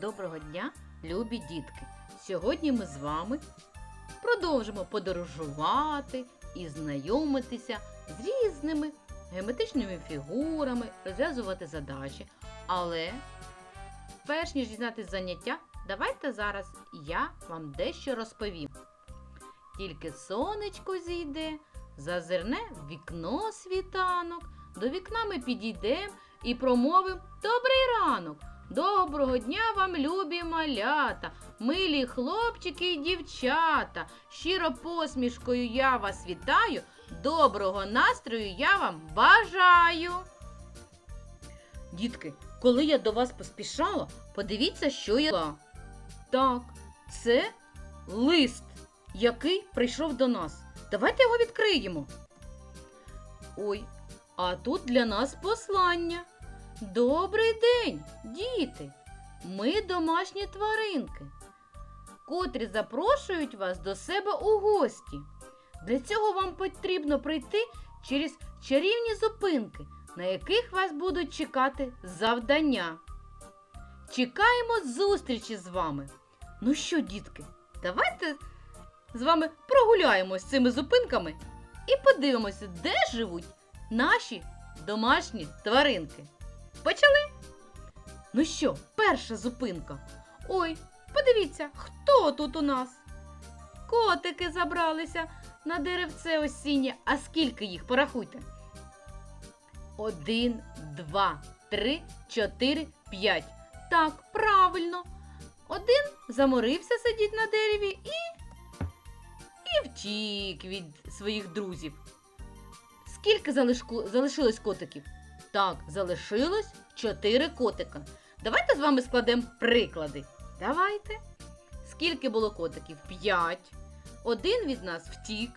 Доброго дня, любі дітки! Сьогодні ми з вами продовжимо подорожувати і знайомитися з різними геометричними фігурами, розв'язувати задачі. Але перш ніж дізнатися заняття, давайте зараз я вам дещо розповім. Тільки сонечко зійде, зазирне в вікно світанок, до вікна ми підійдемо і промовимо Добрий ранок! Доброго дня вам, любі малята, милі хлопчики і дівчата. Щиро посмішкою я вас вітаю. Доброго настрою я вам бажаю. Дітки, коли я до вас поспішала, подивіться, що я. Так, це лист, який прийшов до нас. Давайте його відкриємо. Ой, а тут для нас послання. Добрий день, діти! Ми домашні тваринки, котрі запрошують вас до себе у гості. Для цього вам потрібно прийти через чарівні зупинки, на яких вас будуть чекати завдання. Чекаємо зустрічі з вами. Ну що, дітки, давайте з вами прогуляємось цими зупинками і подивимося, де живуть наші домашні тваринки. Почали? Ну що, перша зупинка. Ой, подивіться, хто тут у нас? Котики забралися на деревце осіннє. А скільки їх? Порахуйте. Один, два, три, чотири, п'ять. Так, правильно. Один заморився сидіти на дереві і. і втік від своїх друзів. Скільки залишку... залишилось котиків? Так, залишилось чотири котика. Давайте з вами складемо приклади. Давайте. Скільки було котиків? П'ять. Один від нас втік.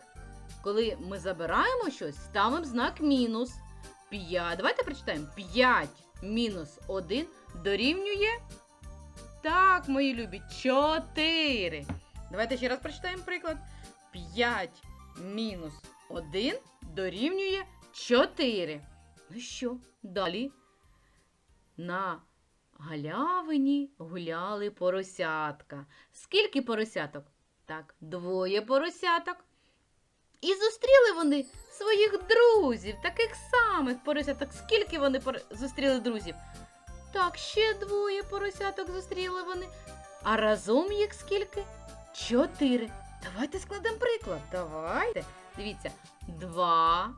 Коли ми забираємо щось, ставимо знак мінус. П'ять. Давайте прочитаємо. 5 мінус 1 дорівнює. Так, мої любі, 4. Давайте ще раз прочитаємо приклад. 5 мінус 1 дорівнює 4. Ну що, далі? На галявині гуляли поросятка. Скільки поросяток? Так, двоє поросяток. І зустріли вони своїх друзів, таких самих поросяток. Скільки вони пор... зустріли друзів? Так, ще двоє поросяток зустріли вони. А разом їх скільки? Чотири. Давайте складемо приклад. Давайте. Дивіться, два.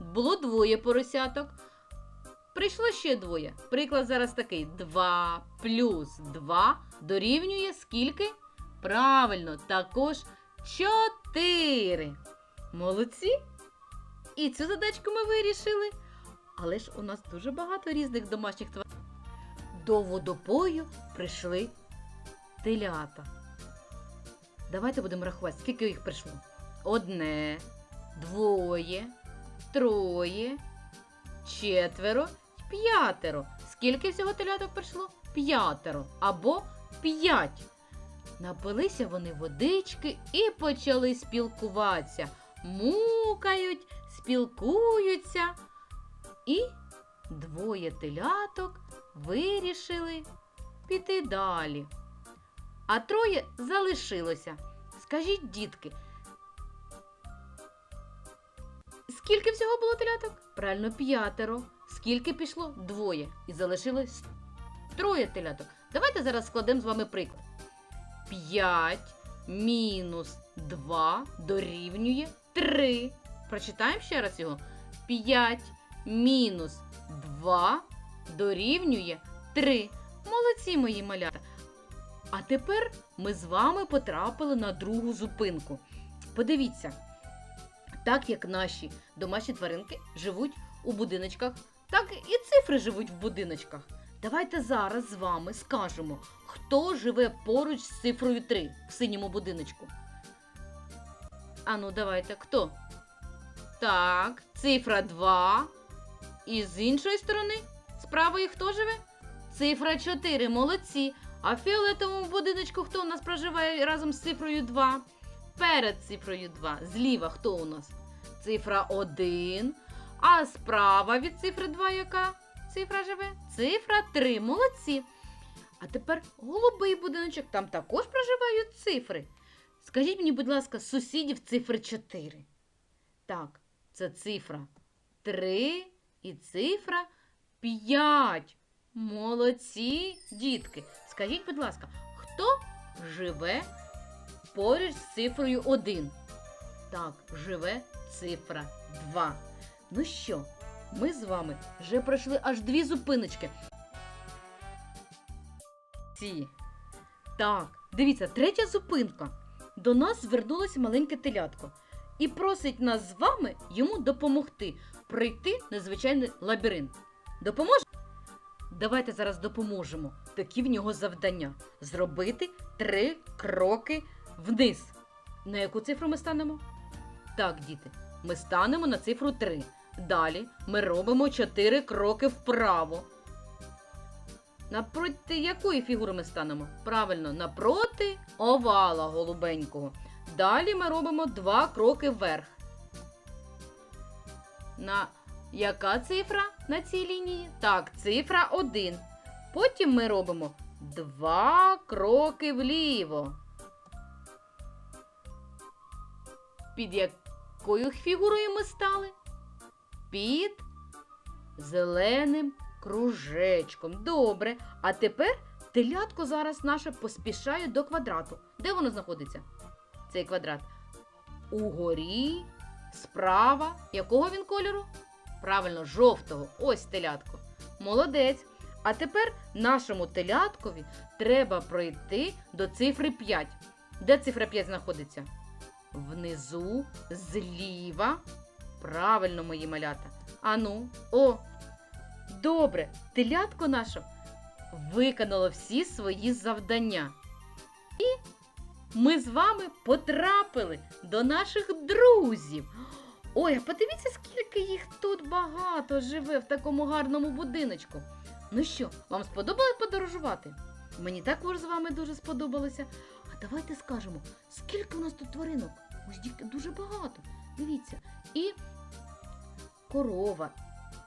Було двоє поросяток. Прийшло ще двоє. Приклад зараз такий: 2 плюс 2 дорівнює скільки? Правильно, також 4. Молодці. І цю задачку ми вирішили. Але ж у нас дуже багато різних домашніх тварин. До водопою прийшли телята. Давайте будемо рахувати, скільки їх прийшло. Одне, двоє, троє, четверо, п'ятеро. Скільки всього теляток прийшло? П'ятеро або п'ять. Напилися вони водички і почали спілкуватися. Мукають, спілкуються. І двоє теляток вирішили піти далі. А троє залишилося. Скажіть, дітки, скільки всього було теляток? Правильно, п'ятеро. Скільки пішло? Двоє. І залишилось троє теляток. Давайте зараз складемо з вами приклад. 5 мінус 2 дорівнює 3. Прочитаємо ще раз його. 5 мінус 2 дорівнює 3. Молодці мої малята. А тепер ми з вами потрапили на другу зупинку. Подивіться, так як наші домашні тваринки живуть у будиночках, так і цифри живуть в будиночках. Давайте зараз з вами скажемо, хто живе поруч з цифрою 3 в синьому будиночку. Ану, давайте, хто? Так, цифра 2. І з іншої сторони, з правої хто живе? Цифра 4, молодці. А в фіолетовому будиночку хто у нас проживає разом з цифрою 2? Перед цифрою 2. Зліва хто у нас? Цифра 1. А справа від цифри 2 яка цифра живе? Цифра 3. Молодці. А тепер голубий будиночок, там також проживають цифри. Скажіть мені, будь ласка, сусідів цифри 4. Так, це цифра 3 і цифра 5. Молодці, дітки. Скажіть, будь ласка, хто живе поруч з цифрою 1? Так, живе цифра 2. Ну що, ми з вами вже пройшли аж дві зупиночки. Ці. Так, дивіться, третя зупинка. До нас звернулося маленьке телятко і просить нас з вами йому допомогти пройти незвичайний лабіринт. Допоможе? Давайте зараз допоможемо. Такі в нього завдання зробити три кроки вниз. На яку цифру ми станемо? Так, діти, ми станемо на цифру 3. Далі ми робимо 4 кроки вправо. Напроти якої фігури ми станемо? Правильно, напроти овала голубенького. Далі ми робимо 2 кроки вверх. На яка цифра на цій лінії? Так, цифра 1. Потім ми робимо 2 кроки вліво. Під якою фігурою ми стали? Під зеленим кружечком. Добре. А тепер телятко зараз наше поспішає до квадрату. Де воно знаходиться? Цей квадрат. Угорі, справа. Якого він кольору? Правильно, жовтого. Ось телятко. Молодець. А тепер нашому теляткові треба пройти до цифри 5. Де цифра 5 знаходиться? Внизу, зліва. Правильно, мої малята. Ану, о. Добре, телятко наше виконало всі свої завдання. І ми з вами потрапили до наших друзів. Ой, а подивіться, скільки їх тут багато живе в такому гарному будиночку. Ну що, вам сподобалось подорожувати? Мені також з вами дуже сподобалося. А давайте скажемо, скільки у нас тут тваринок? Ось дітки, дуже багато. Дивіться, і корова,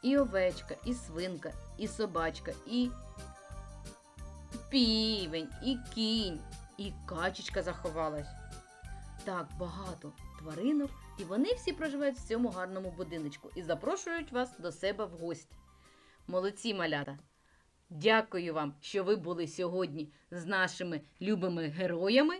і овечка, і свинка, і собачка, і півень, і кінь, і качечка заховалась. Так багато тваринок, і вони всі проживають в цьому гарному будиночку і запрошують вас до себе в гості. Молодці малята! Дякую вам, що ви були сьогодні з нашими любими героями.